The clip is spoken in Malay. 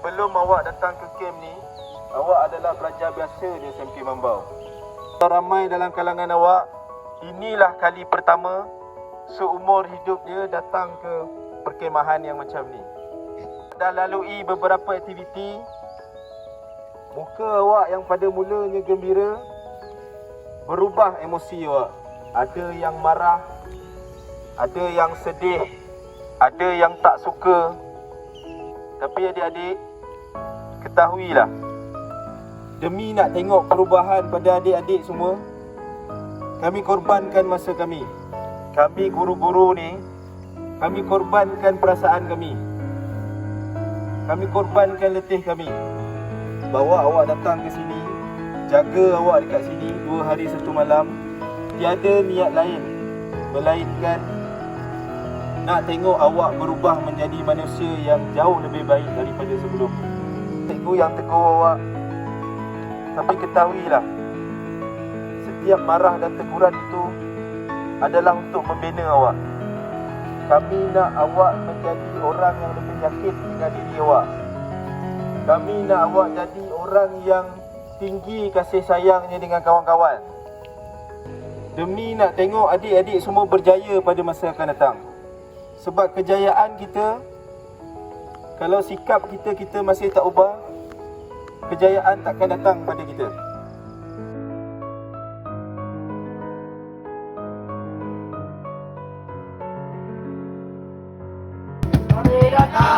sebelum awak datang ke kem ni, awak adalah pelajar biasa di SMK Mambau. Ramai dalam kalangan awak, inilah kali pertama seumur hidup dia datang ke perkemahan yang macam ni. Dah lalui beberapa aktiviti, muka awak yang pada mulanya gembira, berubah emosi awak. Ada yang marah, ada yang sedih, ada yang tak suka. Tapi adik-adik, ketahuilah, demi nak tengok perubahan pada adik-adik semua, kami korbankan masa kami. Kami guru-guru ni, kami korbankan perasaan kami. Kami korbankan letih kami. Bawa awak datang ke sini, jaga awak dekat sini dua hari satu malam. Tiada niat lain melainkan nak tengok awak berubah menjadi manusia yang jauh lebih baik daripada sebelum. Cikgu yang tegur awak. Tapi ketahuilah, setiap marah dan teguran itu adalah untuk membina awak. Kami nak awak menjadi orang yang lebih yakin dengan diri awak. Kami nak awak jadi orang yang tinggi kasih sayangnya dengan kawan-kawan. Demi nak tengok adik-adik semua berjaya pada masa akan datang. Sebab kejayaan kita kalau sikap kita kita masih tak ubah, kejayaan takkan datang pada kita. Selamat datang.